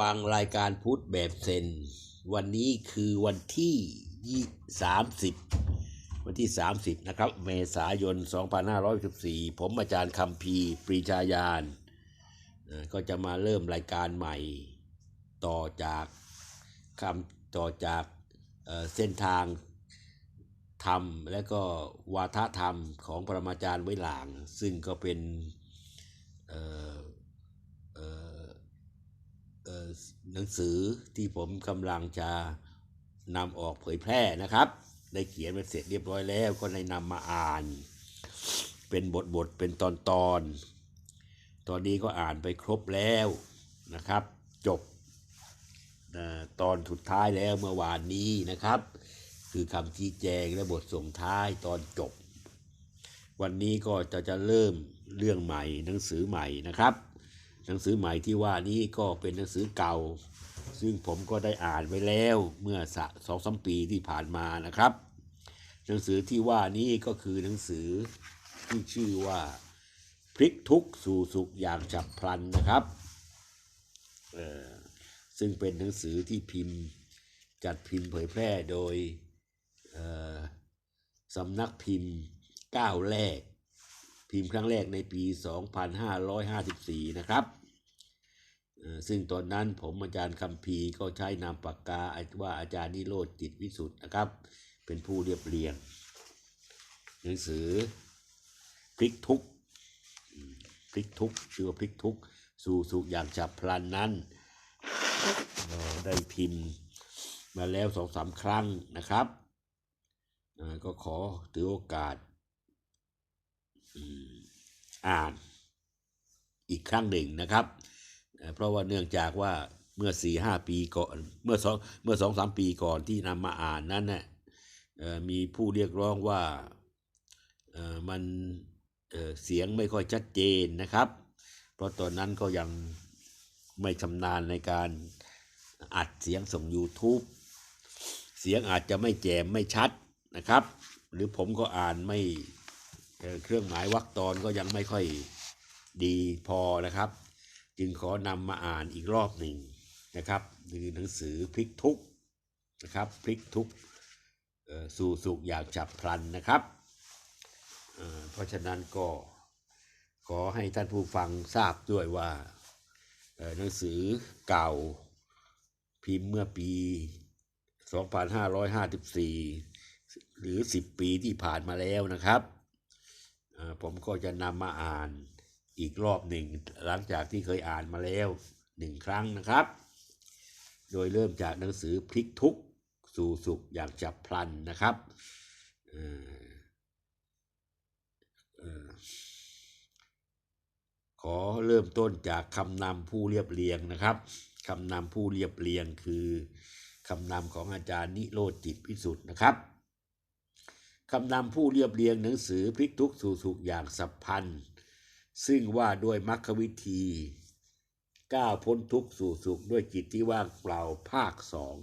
ฟังรายการพุทธแบบเซน วันนี้คือวันที่ยี่สามสิบวันที่ 30 นะครับ เมษายน 2514 ผมอาจารย์คำพีปรีชาญาณก็จะมาเริ่มรายการใหม่ต่อจากคำต่อจากเเส้นทางธรรม และก็วาทธรรมของปรมาจารย์ไว้หลาง ซึ่งก็เป็นเอ่อเอ่อเอ่อ หนังสือที่ผมกำลังจะนำออกเผยแพร่นะครับ ได้เขียนมาเสร็จเรียบร้อยแล้ว ก็ได้นำมาอ่าน เป็นบทบทเป็นตอนตอน ตอนนี้ก็อ่านไปครบแล้วนะครับ จบตอนสุดท้ายแล้วเมื่อวานนี้นะครับ คือคำชี้แจงและบทส่งท้ายตอนจบ วันนี้ก็จะจะเริ่มเรื่องใหม่หนังสือใหม่นะครับ หนังสือใหม่ที่ว่านี้ก็เป็นหนังสือเก่า ซึ่งผมก็ได้อ่านไว้แล้วเมื่อสองสามปีที่ผ่านมานะครับ หนังสือที่ว่านี้ก็คือหนังสือที่ชื่อว่าพลิกทุกสู่สุขอย่างฉับพลันนะครับซึ่งเป็นหนังสือที่พิมพ์จัดพิมพ์เผยแพร่โดยสำนักพิมพ์ก้าวแรก พิมพ์ครั้งแรกในปี 2554 นะครับเอ่อ ซึ่งตอนนั้นผมอาจารย์คำพีก็ใช้นามปากกาว่าอาจารย์นิโรธจิตวิสุทธ์นะครับ เป็นผู้เรียบเรียง หนังสือพลิกทุกพลิกทุกชื่อว่าพลิกทุกสู่สุขอย่างฉับพลันนั้นเอ่อได้พิมพ์มาแล้วสองสามครั้งนะครับ ก็ขอถือโอกาสอ่านอีกครั้งหนึ่งนะครับ เอ่อเพราะว่าเนื่องจากว่าเมื่อสี่ห้าปีก่อนเมื่อสองเมื่อสองสามปีก่อนที่นำมาอ่านนั้นน่ะเอ่อมีผู้เรียกร้องว่ามันเสียงไม่ค่อยชัดเจนนะครับ เพราะตอนนั้นก็ยังไม่ชำนาญในการอัดเสียงส่ง YouTube เสียงอาจจะไม่แจ่มไม่ชัดนะครับ หรือผมก็อ่านไม่เครื่องหมายวรรคตอนก็ยังไม่ค่อยดีพอนะครับ จึงขอนำมาอ่านอีกรอบหนึ่งนะครับคือหนังสือพลิกทุกนะครับพลิกทุกสู่สุขอย่างฉับพลันนะครับเเพราะฉะนั้นก็ขอให้ท่านผู้ฟังทราบด้วยว่าหนังสือเก่าพิมพ์เมื่อปี 2554 หรือ 10 ปีที่ผ่านมาแล้วนะครับ ผมก็จะนำมาอ่าน อีกรอบหนึ่งหลังจากที่เคยอ่านมาแล้วหนึ่งครั้งนะครับ โดยเริ่มจากหนังสือพลิกทุกสู่สุขอย่างฉับพลันนะครับออขอเริ่มต้นจากคำนำผู้เรียบเรียงนะครับคำนำผู้เรียบเรียงคือคำนำของอาจารย์นิโรธจิตพิสุทธิ์นะครับคำนำผู้เรียบเรียงหนังสือพลิกทุกสู่สุขอย่างสัพพันธ์ ซึ่งว่าด้วยมรรควิธีก้าวพ้นทุกข์สู่สุขด้วยจิตที่ว่างเปล่าภาคสอง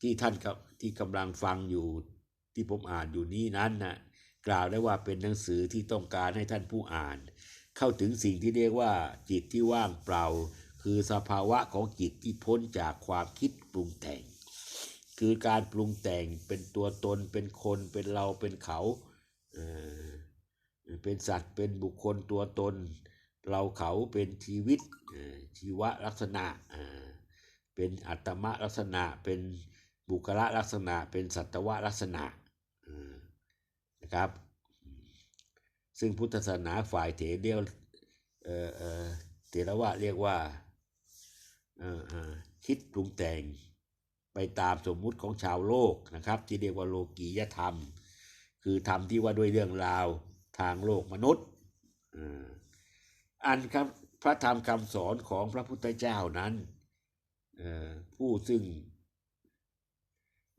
ที่ท่านกับที่กำลังฟังอยู่ที่ผมอ่านอยู่นี้นั้นนะกล่าวได้ว่าเป็นหนังสือที่ต้องการให้ท่านผู้อ่าน เข้าถึงสิ่งที่เรียกว่า จิตที่ว่างเปล่า คือสภาวะของจิตที่พ้นจากความคิดปรุงแต่ง คือการปรุงแต่งเป็นตัวตนเป็นคนเป็นเราเป็นเขาเเป็นสัตว์เป็นบุคคลตัวตน เราเขาเป็นชีวิตชีวลักษณะเป็นอัตมลักษณะ เป็นบุคละลักษณะ เป็นสัตวลักษณะนะครับ ซึ่งพุทธศาสนาฝ่ายเถรเรียกเถรวาทเรียกว่าคิดปรุงแต่งไปตามสมมุติของชาวโลกนะครับ ที่เรียกว่าโลกียธรรม คือธรรมที่ว่าด้วยเรื่องราว ทางโลกมนุษย์อันครับพระธรรมคำสอนของพระพุทธเจ้านั้นผู้ซึ่ง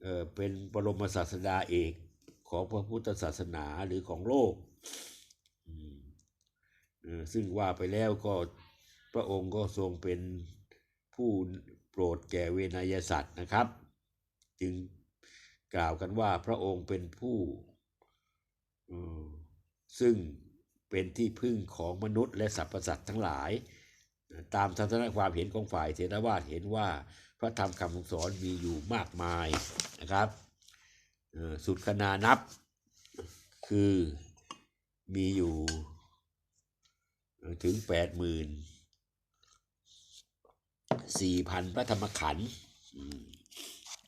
เเป็นบรมศาสดาเอกของพระพุทธศาสนาหรือของโลก ซึ่งว่าไปแล้วก็พระองค์ก็ทรงเป็นผู้โปรดแก่เวนยสัตว์นะครับ จึงกล่าวกันว่าพระองค์เป็นผู้อ่อ ซึ่งเป็นที่พึ่งของมนุษย์และสรรพสัตว์ทั้งหลาย ตามทัศนความเห็นของฝ่ายเถรวาทเห็นว่าพระธรรมคำสอนมีอยู่มากมายนะครับสุดขนานับคือมีอยู่ถึงแปดหมื่นสี่พันพระธรรมขันธ์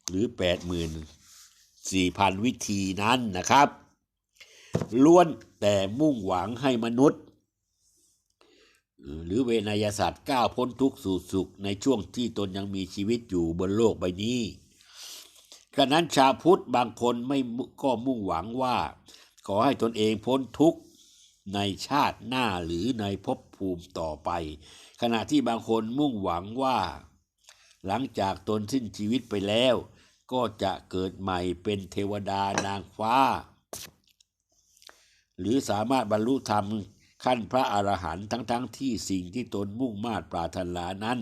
หรือแปดหมื่นสี่พันวิธีนั้นนะครับ ล้วนแต่มุ่งหวังให้มนุษย์ หรือเวนยศาสตร์ก้าวพ้นทุกข์สู่สุขในช่วงที่ตนยังมีชีวิตอยู่บนโลกใบนี้ขณะนั้นชาวพุทธบางคนไม่ก็มุ่งหวังว่า ขอให้ตนเองพ้นทุกข์ในชาติหน้าหรือในภพภูมิต่อไป ขณะที่บางคนมุ่งหวังว่า หลังจากตนสิ้นชีวิตไปแล้ว ก็จะเกิดใหม่เป็นเทวดานางฟ้า หรือสามารถบรรลุธรรมขั้นพระอรหันต์ทั้งๆทที่สิ่งที่ตนมุ่งมาตรปรารถนานั้น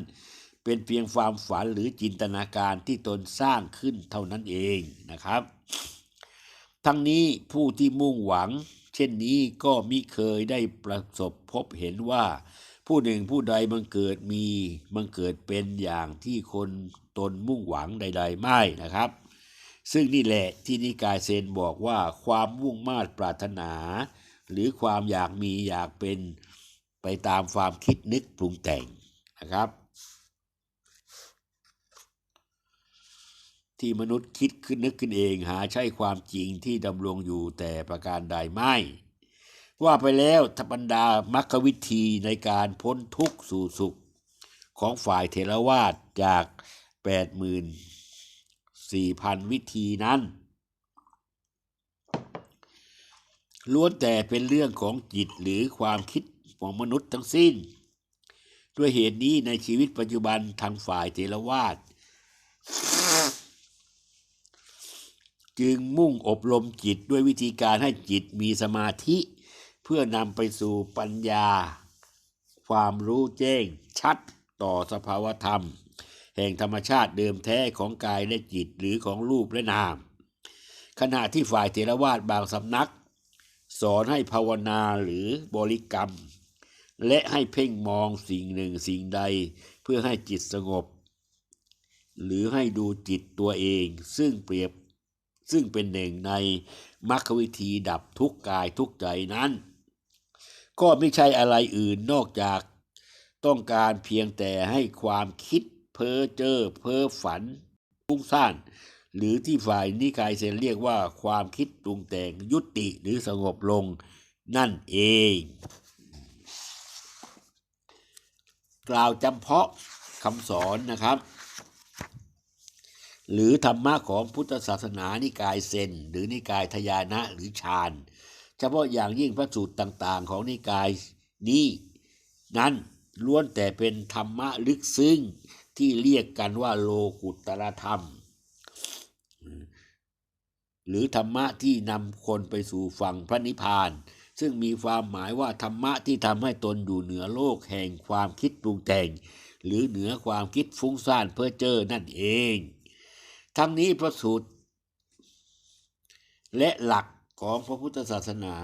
เป็นเพียงความฝันหรือจินตนาการที่ตนสร้างขึ้นเท่านั้นเองนะครับ ทั้งนี้ผู้ที่มุ่งหวัง เช่นนี้ก็มิเคยได้ประสบพบเห็นว่า ผู้หนึ่งผู้ใดบังเกิดมีบังเกิดเป็นอย่างที่คนตนมุ่งหวังใด ๆ ไม่นะครับ ซึ่งนี่แหละที่นิกายเซนบอกว่าความมุ่งมาตรปรารถนา หรือความอยากมีอยากเป็นไปตามความคิดนึกปรุงแต่งนะครับ ที่มนุษย์คิดขึ้นนึกขึ้นเองหาใช่ความจริงที่ดำรงอยู่แต่ประการใดไม่ ว่าไปแล้วทบรรดามรรควิธีในการพ้นทุกข์สู่สุขของฝ่ายเทรวาสจาก 4,000 วิธีนั้นล้วนแต่เป็นเรื่องของจิตหรือความคิดของมนุษย์ทั้งสิ้น ด้วยเหตุนี้ในชีวิตปัจจุบันทางฝ่ายเทรวาสจึงมุ่งอบรมจิตด้วยวิธีการให้จิตมีสมาธิ เพื่อนำไปสู่ปัญญา ความรู้แจ้งชัดต่อสภาวธรรม แห่งธรรมชาติเดิมแท้ของกายและจิตหรือของรูปและนาม ขณะที่ฝ่ายเทรวาสบางสำนัก สอนให้ภาวนาหรือบริกรรม และให้เพ่งมองสิ่งหนึ่งสิ่งใดเพื่อให้จิตสงบ หรือให้ดูจิตตัวเองซึ่งเปรียบซึ่งเป็นหนึ่งในมรรควิธีดับทุกกายทุกใจนั้น ก็ไม่ใช่อะไรอื่นนอกจากต้องการเพียงแต่ให้ความคิด เพ้อเจ้อเพ้อฝันฟุ้งซ่าน หรือที่ฝ่ายนิกายเซนเรียกว่าความคิดปรุงแต่งยุติหรือสงบลงนั่นเอง กล่าวจำเพาะคำสอนนะครับ หรือธรรมะของพุทธศาสนานิกายเซนหรือนิกายทยานะหรือฌานเฉพาะอย่างยิ่งพระสูตรต่างๆ ของนิกายนี้นั้นล้วนแต่เป็นธรรมะลึกซึ้ง ที่เรียกกันว่าโลกุตตรธรรม หรือธรรมะที่นำคนไปสู่ฝั่งพระนิพพาน ซึ่งมีความหมายว่าธรรมะที่ทำให้ตนอยู่เหนือโลกแห่งความคิดปรุงแต่ง หรือเหนือความคิดฟุ้งซ่านเพ้อเจ้อนั่นเอง ทั้งนี้พระสูตร และหลักของพระพุทธศาสนา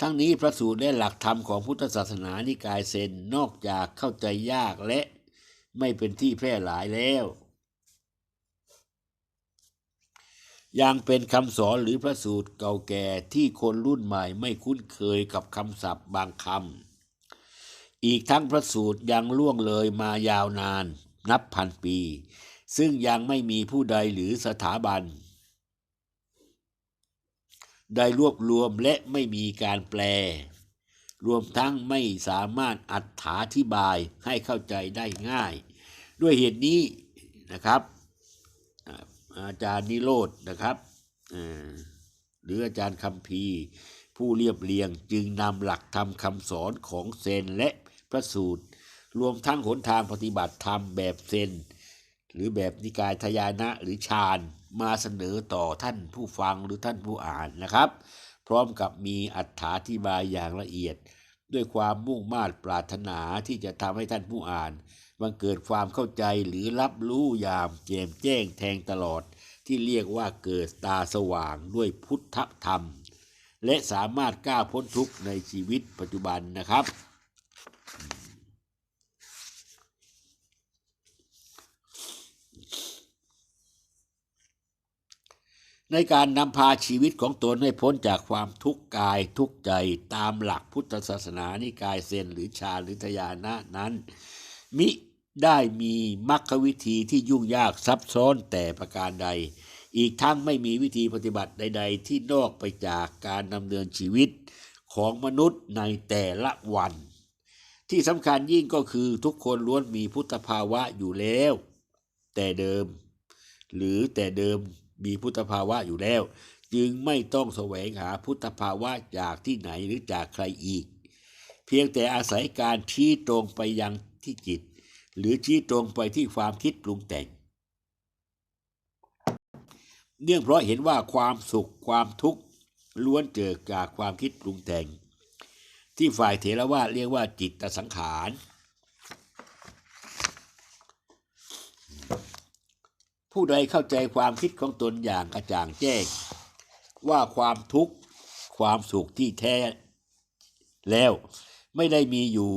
ทั้งนี้พระสูตรและหลักธรรมของพุทธศาสนานิกายเซนนอกจากเข้าใจยากและไม่เป็นที่แพร่หลายแล้ว ยังเป็นคำสอนหรือพระสูตรเก่าแก่ที่คนรุ่นใหม่ไม่คุ้นเคยกับคำศัพท์บางคำอีกทั้งพระสูตรยังล่วงเลยมายาวนานนับพันปี ซึ่งยังไม่มีผู้ใดหรือสถาบัน ได้รวบรวมและไม่มีการแปล รวมทั้งไม่สามารถอัดถาธิบายให้เข้าใจได้ง่าย ด้วยเหตุนี้นะครับอาจารย์นิโรธนะครับหรืออาจารย์คัมภีผู้เรียบเรียงจึงนำหลักธรรมคำสอนของเซนและพระสูตร รวมทั้งหนทางปฏิบัติธรรมแบบเซน หรือแบบนิกายทยานะหรือฌาน มาเสนอต่อท่านผู้ฟังหรือท่านผู้อ่านนะครับ พร้อมกับมีอัถาธิบายอย่างละเอียด ด้วยความมุ่งมา่ปรารถนาที่จะทำให้ท่านผู้อ่านบังเกิดความเข้าใจหรือรับรู้ยามแจ่มแจ้งแทงตลอด ที่เรียกว่าเกิดตาสว่างด้วยพุทธธรรม และสามารถก้าวพ้นทุกข์ในชีวิตปัจจุบันนะครับ ในการนำพาชีวิตของตนให้พ้นจากความทุกข์กายทุกข์ใจตามหลักพุทธศาสนานิกายเซนหรือชาหรือทยานะนั้น มิได้มีมรรควิธีที่ยุ่งยากซับซ้อนแต่ประการใด อีกทั้งไม่มีวิธีปฏิบัติใด ๆ ที่นอกไปจากการดำเนินชีวิตของมนุษย์ในแต่ละวัน ที่สำคัญยิ่งก็คือทุกคนล้วนมีพุทธภาวะอยู่แล้ว แต่เดิม หรือแต่เดิม มีพุทธภาวะอยู่แล้ว จึงไม่ต้องแสวงหาพุทธภาวะจากที่ไหนหรือจากใครอีก เพียงแต่อาศัยการชี้ตรงไปยังที่จิต หรือชี้ตรงไปที่ความคิดปรุงแต่ง เนื่องเพราะเห็นว่าความสุขความทุกข์ล้วนเกิดจากความคิดปรุงแต่ง ที่ฝ่ายเถรวาทเรียกว่าจิตตสังขาร ผู้ใดเข้าใจความคิดของตนอย่างกระจ่างแจ้ง ว่าความทุกข์ความสุขที่แท้แล้วไม่ได้มีอยู่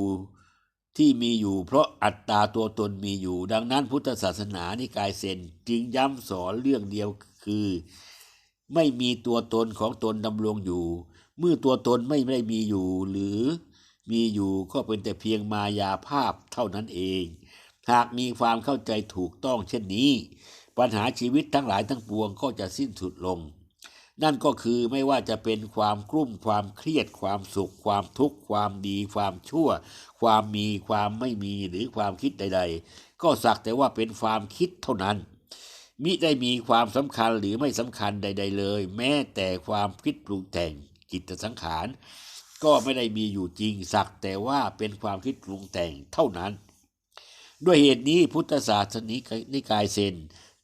ที่มีอยู่ เพราะอัตตาตัวตนมีอยู่ ดังนั้นพุทธศาสนานิกายเซนจึงย้ำสอนเรื่องเดียวคือ ไม่มีตัวตนของตนดำรงอยู่ เมื่อตัวตนไม่ได้มีอยู่ หรือมีอยู่ก็เป็นแต่เพียงมายาภาพเท่านั้นเอง หากมีความเข้าใจถูกต้องเช่นนี้ ปัญหาชีวิตทั้งหลายทั้งปวงก็จะสิ้นสุดลง นั่นก็คือไม่ว่าจะเป็นความกลุ้มความเครียดความสุข ความทุกข์ ความดี ความชั่ว ความมีความไม่มีหรือความคิดใด ๆ ก็สักแต่ว่าเป็นความคิดเท่านั้น มิได้มีความสำคัญหรือไม่สำคัญใด ๆ เลย แม้แต่ความคิดปรุงแต่งจิตสังขารก็ไม่ได้มีอยู่จริงสักแต่ว่าเป็นความคิดปรุงแต่งเท่านั้น ด้วยเหตุนี้พุทธศาสนิกายเซน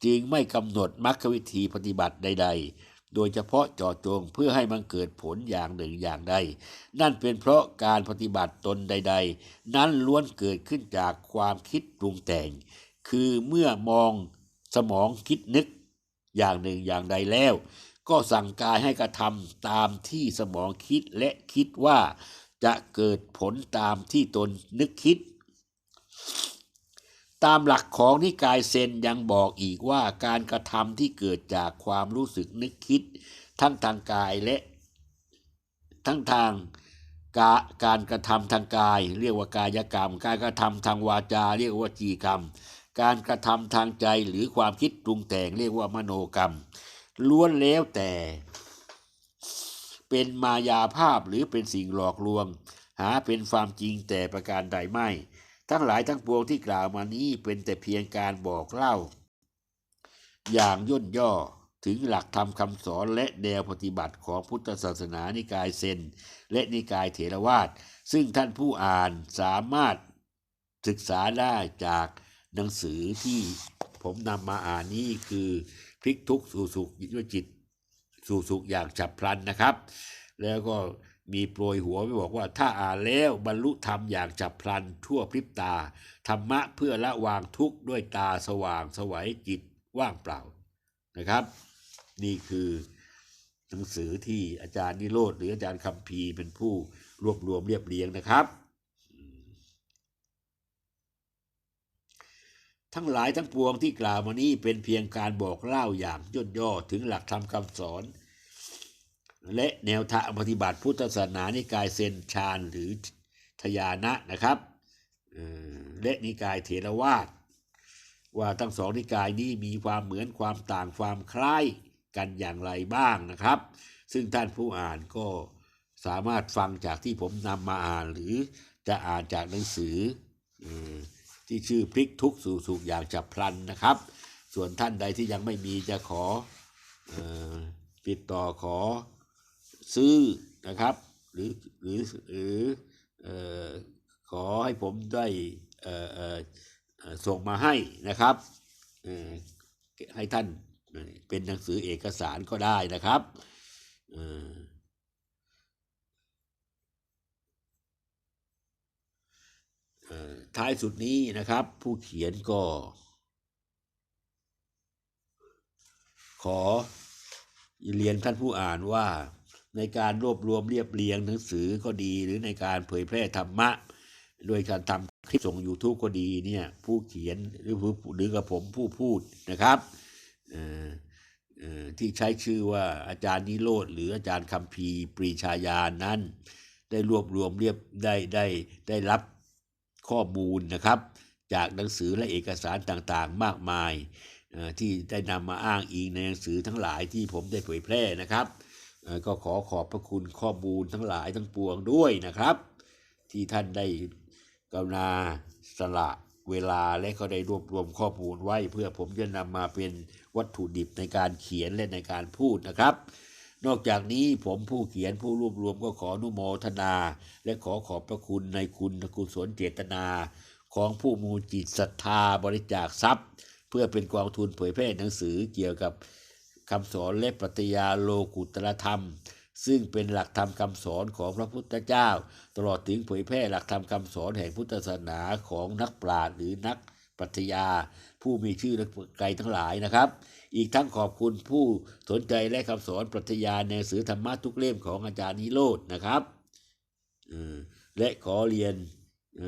จึงไม่กำหนดมรรควิธีปฏิบัติใด ๆ โดยเฉพาะเจาะจงเพื่อให้มันเกิดผลอย่างหนึ่งอย่างใด นั่นเป็นเพราะการปฏิบัติตนใด ๆ นั้นล้วนเกิดขึ้นจากความคิดปรุงแต่ง คือเมื่อมองสมองคิดนึกอย่างหนึ่งอย่างใดแล้ว ก็สั่งกายให้กระทำตามที่สมองคิดและคิดว่าจะเกิดผลตามที่ตนนึกคิด ตามหลักของนิกายเซนยังบอกอีกว่าการกระทำที่เกิดจากความรู้สึกนึกคิด ทั้งทางกายและ ทั้งทางกาการกระทำทางกาย เรียกว่ากายกรรม การกระทำทางวาจา เรียกว่าจีกรรม การกระทำทางใจหรือความคิดปรุงแต่งเรียกว่ามโนกรรม ล้วนแล้วแต่ เป็นมายาภาพหรือเป็นสิ่งหลอกลวง หาเป็นความจริงแต่ประการใดไม่ ทั้งหลายทั้งปวงที่กล่าวมานี้เป็นแต่เพียงการบอกเล่า อย่างย่นย่อถึงหลักธรรมคำสอนและแนวปฏิบัติของพุทธศาสนานิกายเซนและนิกายเถรวาทซึ่งท่านผู้อ่านสามารถศึกษาได้จากหนังสือที่ผมนำมาอ่านนี้คือพลิกทุกสู่สุขด้วยจิตสู่สุขอย่างฉับพลันนะครับ แล้วก็ มีโปรยหัวไว้บอกว่าถ้าอ่านแล้วบรรลุธรรมอย่างฉับพลันทั่วพริบตา ธรรมะเพื่อละวางทุกข์ด้วยตาสว่างสวัยจิตว่างเปล่านะครับ นี่คือหนังสือที่อาจารย์นิโรธหรืออาจารย์คำพีเป็นผู้รวบรวมเรียบเรียงนะครับ ทั้งหลายทั้งปวงที่กล่าวมานี้เป็นเพียงการบอกเล่าอย่างย่นย่อถึงหลักธรรมคำสอน และแนวทางปฏิบัติพุทธศาสนานิกายเซนชาญหรือทยานะนะครับเอ่อและนิกายเถรวาทว่าทั้งสองนิกายนี้มีความเหมือนความต่างความคล้ายกันอย่างไรบ้างนะครับ ซึ่งท่านผู้อ่านก็สามารถฟังจากที่ผมนำมาอ่าน หรือจะอ่านจากหนังสืออที่ชื่อพลิกทุกสู่สุขอย่างฉับพลันนะครับ ส่วนท่านใดที่ยังไม่มีจะขออติดต่อขอ ซื้อนะครับ หรือหรือหรือขอให้ผมได้ส่งมาให้นะครับให้ท่านเป็นหนังสือเอกสารก็ได้นะครับท้ายสุดนี้นะครับ ผู้เขียนก็ ขอเรียนท่านผู้อ่านว่า ในการรวบรวมเรียบเรียงหนังสือก็ดี หรือในการเผยแพร่ธรรมะ โดยการทำคลิปส่ง YouTube ก็ดีเนี่ยผู้เขียนหรือผู้หรือกับผมผู้พูดนะครับเอ่อที่ใช้ชื่อว่าอาจารย์นิโรธหรืออาจารย์คัมภีปรีชาญานั้น ได้รวบรวมเรียบได้ได้ได้รับข้อมูลนะครับ จากหนังสือและเอกสารต่างๆ มากมายที่ได้นำมาอ้างอิงในหนังสือทั้งหลายที่ผมได้เผยแพร่นะครับ ก็ขอขอบพระคุณข้อมูลทั้งหลายทั้งปวงด้วยนะครับ ที่ท่านได้กรุณาสละเวลาและก็ได้รวบรวมข้อมูลไว้ เพื่อผมจะนำมาเป็นวัตถุดิบในการเขียนและในการพูดนะครับ นอกจากนี้ผมผู้เขียนผู้รวบรวมก็ขออนุโมทนา และขอขอบพระคุณในคุณกุศลเจตนา ของผู้มูจิตศรัทธาบริจาคทรัพย์ เพื่อเป็นกองทุนเผยแพร่หนังสือเกี่ยวกับ คำสอนและปรัชญาโลกุตรธรรม ซึ่งเป็นหลักธรรมคำสอนของพระพุทธเจ้า ตลอดถึงเผยแพร่หลักธรรมคำสอนแห่งพุทธศาสนาของนักปราชญ์หรือนักปรัชญา ผู้มีชื่อและไกลทั้งหลายนะครับ อีกทั้งขอบคุณผู้สนใจและคำสอนปรัชญาในหนังสือธรรมะทุกเล่มของอาจารย์นิโรธนะครับและขอเรียนเ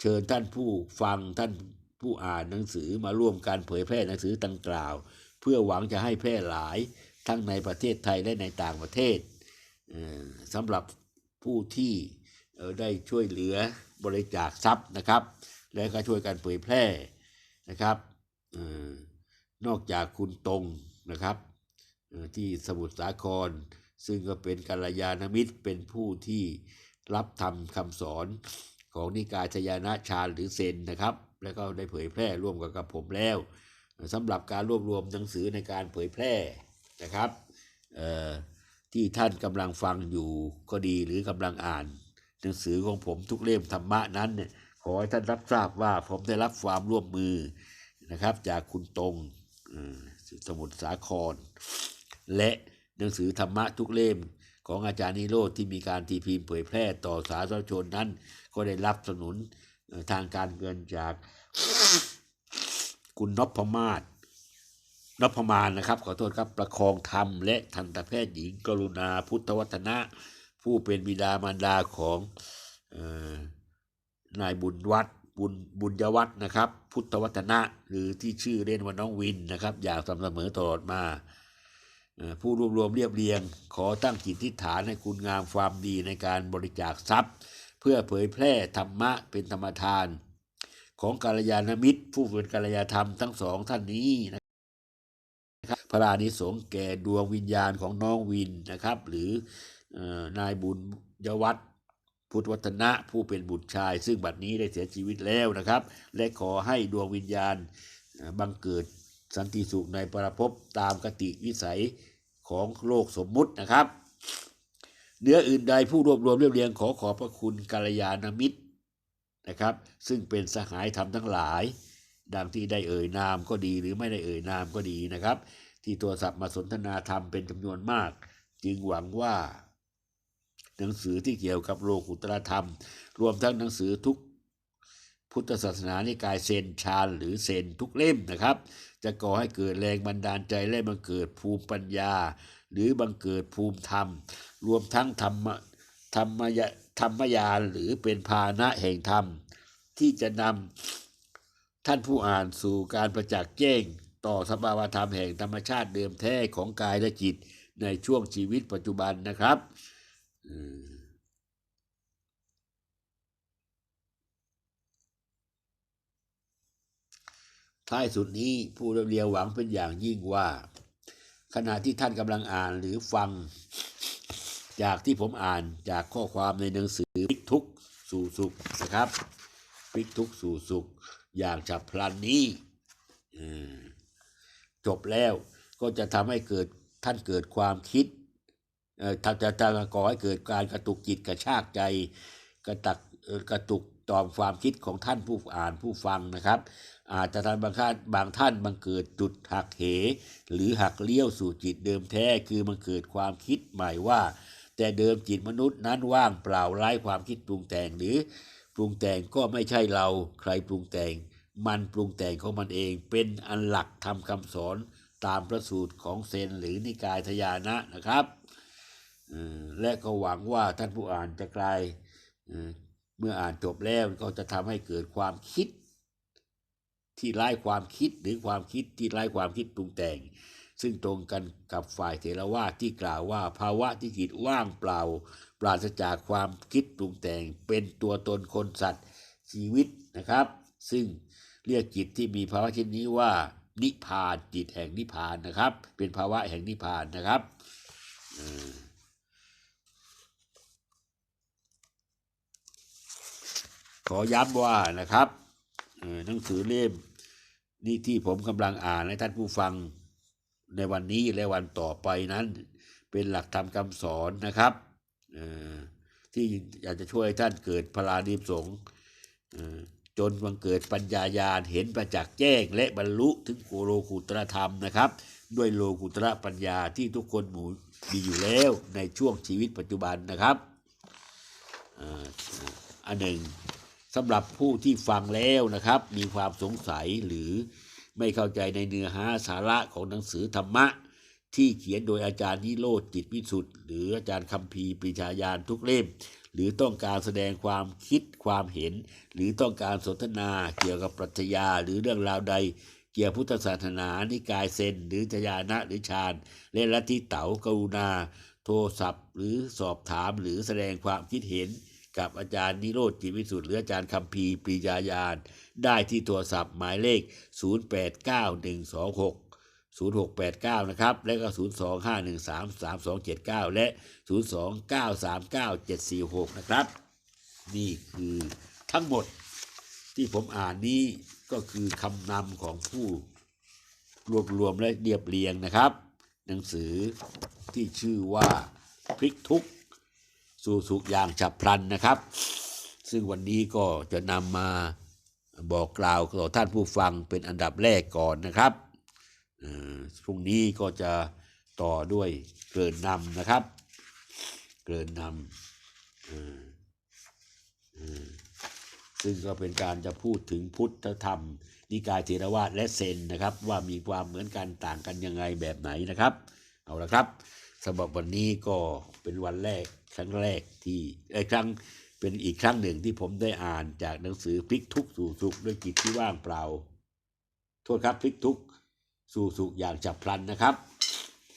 เชิญท่านผู้ฟังท่านผู้อ่านหนังสือมาร่วมการเผยแพร่หนังสือดังกล่าว เพื่อหวังจะให้แพร่หลายทั้งในประเทศไทยและในต่างประเทศสำหรับผู้ที่ได้ช่วยเหลือบริจาคทรัพย์นะครับ และก็ช่วยกันเผยแพร่นะครับออนอกจากคุณตรงนะครับที่สมุทรสาคร ซึ่งก็เป็นกัลยาณมิตรเป็นผู้ที่รับทำคำสอนของนิกายชยานะชาญหรือเซนนะครับ แล้วก็ได้เผยแพร่ร่วมกับกับผมแล้ว สำหรับการรวบรวมหนังสือในการเผยแพร่นะครับที่ท่านกำลังฟังอยู่ก็ดีหรือกำลังอ่าน หนังสือของผมทุกเล่มธรรมะนั้นเนี่ยขอให้ท่านรับทราบว่าผมได้รับความร่วมมือนะครับ จากคุณตรงสมุทรสาคร และหนังสือธรรมะทุกเล่มของอาจารย์นิโรธที่มีการตีพิมพ์เผยแพร่ต่อสาธารณชนนั้น ก็ได้รับสนุนทางการเงินจาก คุณนพมาศนพมานนะครับ ขอโทษครับประคองธรรมและทันตแพทย์หญิงกรุณาพุทธวัฒนะ ผู้เป็นบิดามารดาของออนายบุญวัฒบุญบุญยวัฒน์นะครับ พุทธวัฒนะหรือที่ชื่อเล่นว่าน้องวินนะครับ อย่างสม่ำเสมอตลอดมาผู้รวบรวมเรียบเรียง ขอตั้งจิตทิฏฐานให้คุณงามความดีในการบริจาคทรัพย์ เพื่อเผยแพร่ธรรมะเป็นธรรมทาน ของกัลยาณมิตร ผู้เป็นกัลยาธรรมทั้งสองท่านนี้นะครับพระรานิสงส์แก่ดวงวิญญาณของน้องวินนะครับ หรือนายบุญยวัฒน์พุทธวัฒนะผู้เป็นบุตรชาย ซึ่งบัดนี้ได้เสียชีวิตแล้วนะครับ และขอให้ดวงวิญญาณบังเกิดสันติสุขในปรภพตามกติวิสัยของโลกสมมุตินะครับ เนื้ออื่นใดผู้รวบรวมเรียบเรียงขอขอบพระคุณกัลยาณมิตร นะครับ ซึ่งเป็นสหายธรรมทั้งหลาย ดังที่ได้เอ่ยนามก็ดีหรือไม่ได้เอ่ยนามก็ดีนะครับ ที่โทรศัพท์มาสนทนาธรรมเป็นจำนวนมาก จึงหวังว่า หนังสือที่เกี่ยวกับโลกุตรธรรม รวมทั้งหนังสือทุกพุทธศาสนานิกายเซนชาญหรือเซนทุกเล่มนะครับ จะก่อให้เกิดแรงบันดาลใจและบังเกิดภูมิปัญญา หรือบังเกิดภูมิธรรม รวมทั้งธรรมธรรมยะ ธรรมยานหรือเป็นพาหนะแห่งธรรม ที่จะนำท่านผู้อ่านสู่การประจักษ์แจ้งต่อสภาวธรรมแห่งธรรมชาติเดิมแท้ของกายและจิตในช่วงชีวิตปัจจุบันนะครับท้ายสุดนี้ผู้เรียงหวังเป็นอย่างยิ่งว่า ขณะที่ท่านกำลังอ่านหรือฟัง จากที่ผมอ่านจากข้อความในหนังสือพลิกทุกสู่สุขนะครับพลิกทุกสู่สุข อย่างฉับพลันนี้จบแล้วก็จะทำให้เกิดท่านเกิดความคิดเอ่อทำจะจะก่อให้เกิดการกระตุกจิตกระชากใจ กระตักกระตุกตอมความคิดของท่านผู้อ่านผู้ฟังนะครับ อาจจะทำบางท่านบางท่านบังเกิดจุดหักเห หรือหักเลี้ยวสู่จิตเดิมแท้คือมันเกิดความคิดใหม่ว่า แต่เดิมจิตมนุษย์นั้นว่างเปล่าไร้ความคิดปรุงแต่งหรือปรุงแต่งก็ไม่ใช่เราใครปรุงแต่ง มันปรุงแต่งของมันเองเป็นอันหลักทำคำสอนตามพระสูตรของเซนหรือนิกายทยานะนะครับและก็หวังว่าท่านผู้อ่านจะกลายเอ่อเมื่ออ่านจบแล้วก็จะทำให้เกิดความคิด ที่ไร้ความคิดหรือความคิดที่ไร้ความคิดปรุงแต่ง ซึ่งตรงกันกับฝ่ายเถรวาทที่กล่าวว่าภาวะที่จิตว่างเปล่า ปราศจากความคิดปรุงแต่งเป็นตัวตนคนสัตว์ชีวิตนะครับ ซึ่งเรียกจิตที่มีภาวะเช่นนี้ว่า นิพานจิตแห่งนิพานนะครับ เป็นภาวะแห่งนิพานนะครับอขอย้ำว่านะครับหนังสือเล่มนี้ที่ผมกำลังอ่านให้ท่านผู้ฟัง ในวันนี้และวันต่อไปนั้น เป็นหลักธรรมคำสอนนะครับที่อยากจะช่วยท่านเกิดพลานิสงส์จนบังเกิดปัญญาญาณเห็นประจักษ์แจ้ง และบรรลุถึงโกโลกุตรธรรมนะครับ ด้วยโลกุตระปัญญาที่ทุกคนหมู่มีอยู่แล้วในช่วงชีวิตปัจจุบันนะครับอันหนึ่งสำหรับผู้ที่ฟังแล้วนะครับ มีความสงสัยหรือ ไม่เข้าใจในเนื้อหาสาระของหนังสือธรรมะ ที่เขียนโดยอาจารย์นิโรธจิตวิสุทธ์หรืออาจารย์คัมภีปรีชาญาณทุกเล่ม หรือต้องการแสดงความคิดความเห็น หรือต้องการสนทนาเกี่ยวกับปรัชญาหรือเรื่องราวใดเกี่ยวพุทธศาสนานิกายเซนหรือทยานะหรือฌานและลัทธิเต๋ากรุณา โทรศัพท์ หรือสอบถามหรือแสดงความคิดเห็น กับอาจารย์นิโรธจิวิสุทธ์หรืออาจารย์คัมภีปรีชาญาณได้ที่โทรศัพท์หมายเลข 089126 0689 นะครับ และก็ 025133279 และ 029397746 นะครับ นี่คือทั้งหมดที่ผมอ่านนี้ก็คือคำนำของผู้รวบรวมและเรียบเรียงนะครับ หนังสือที่ชื่อว่าพลิกทุก สู่สุขอย่างฉับพลันนะครับ ซึ่งวันนี้ก็จะนำมาบอกกล่าวต่อท่านผู้ฟังเป็นอันดับแรกก่อนนะครับพรุ่งนี้ก็จะต่อด้วยเกินนำนะครับ เกินนำซึ่งก็เป็นการจะพูดถึงพุทธธรรม นิกายเทรวาสและเซนนะครับ ว่ามีความเหมือนกันต่างกันยังไงแบบไหนนะครับ เอาละครับ สำหรับวันนี้ก็เป็นวันแรกครั้งแรกที่เอ้ครั้งเป็นอีกครั้งหนึ่งที่ผมได้อ่านจากหนังสือพลิกทุกสู่สุขด้วยจิตที่ว่างเปล่า โทษครับพลิกทุกสู่สุขอย่างฉับพลันนะครับ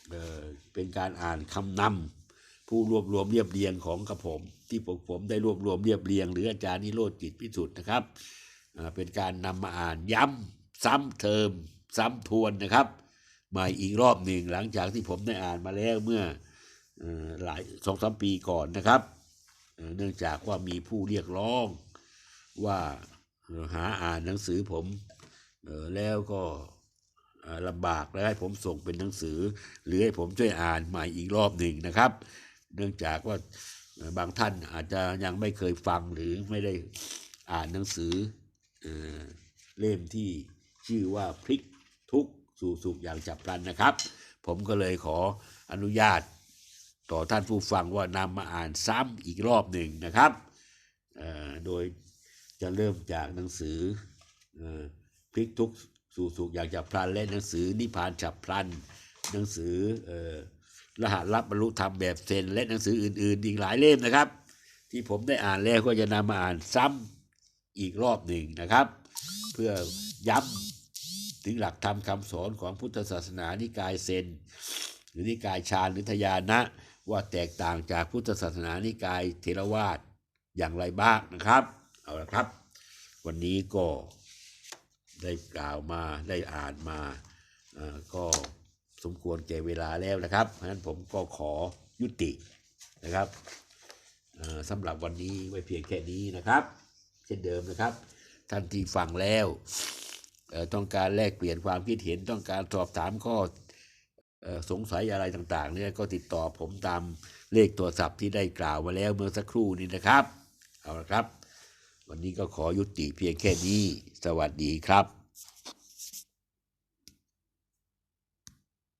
เออเป็นการอ่านคำนำผู้รวบรวมเรียบเรียงของกระผม ที่ผมผมได้รวบรวมเรียบเรียง หรืออาจารย์นิโรธจิตพิสุทธิ์นะครับเอ่อเป็นการนำมาอ่านย้ำซ้ำเติมซ้ำทวนนะครับ ใหม่อีกรอบหนึ่งหลังจากที่ผมได้อ่านมาแล้วเมื่อหลายสองสามปีก่อนนะครับ เนื่องจากว่ามีผู้เรียกร้องว่าหาอ่านหนังสือผมแล้วก็ลำบากแล้วให้ผมส่งเป็นหนังสือ หรือให้ผมช่วยอ่านใหม่อีกรอบหนึ่งนะครับ เนื่องจากว่าบางท่านอาจจะยังไม่เคยฟังหรือไม่ได้อ่านหนังสือเล่มที่ชื่อว่าพลิกทุก สู่สุขอย่างฉับพลันนะครับ ผมก็เลยขออนุญาตต่อท่านผู้ฟังว่านำมาอ่านซ้ำอีกรอบหนึ่งนะครับ โดยจะเริ่มจากหนังสืออพลิกทุกสู่สุขอย่างฉับพลันและหนังสือนิพานฉับพลัน หนังสืออรหัสลับบรรลุธรรมแบบเซนและหนังสืออื่น ๆ อีกหลายเล่มนะครับ ที่ผมได้อ่านแล้วก็จะนำมาอ่านซ้ำอีกรอบหนึ่งนะครับ เพื่อย้ำ ถึงหลักธรรมคำสอนของพุทธศาสนานิกายเซน หรือนิกายฌานหรือทยานะ ว่าแตกต่างจากพุทธศาสนานิกายเทรวาสอย่างไรบ้างนะครับ เอาละครับ วันนี้ก็ได้กล่าวมาได้อ่านมาก็สมควรแก่เวลาแล้วนะครับเพราะฉะนั้นผมก็ขอยุตินะครับสำหรับวันนี้ไว้เพียงแค่นี้นะครับ เช่นเดิมนะครับ ท่านที่ฟังแล้ว ต้องการแลกเปลี่ยนความคิดเห็นต้องการสอบถามข้อสงสัยอะไรต่างๆเนี่ยก็ติดต่อผมตามเลขโทรศัพท์ที่ได้กล่าวมาแล้วเมื่อสักครู่นี้นะครับ เอาละครับ วันนี้ก็ขอยุติเพียงแค่นี้ สวัสดีครับ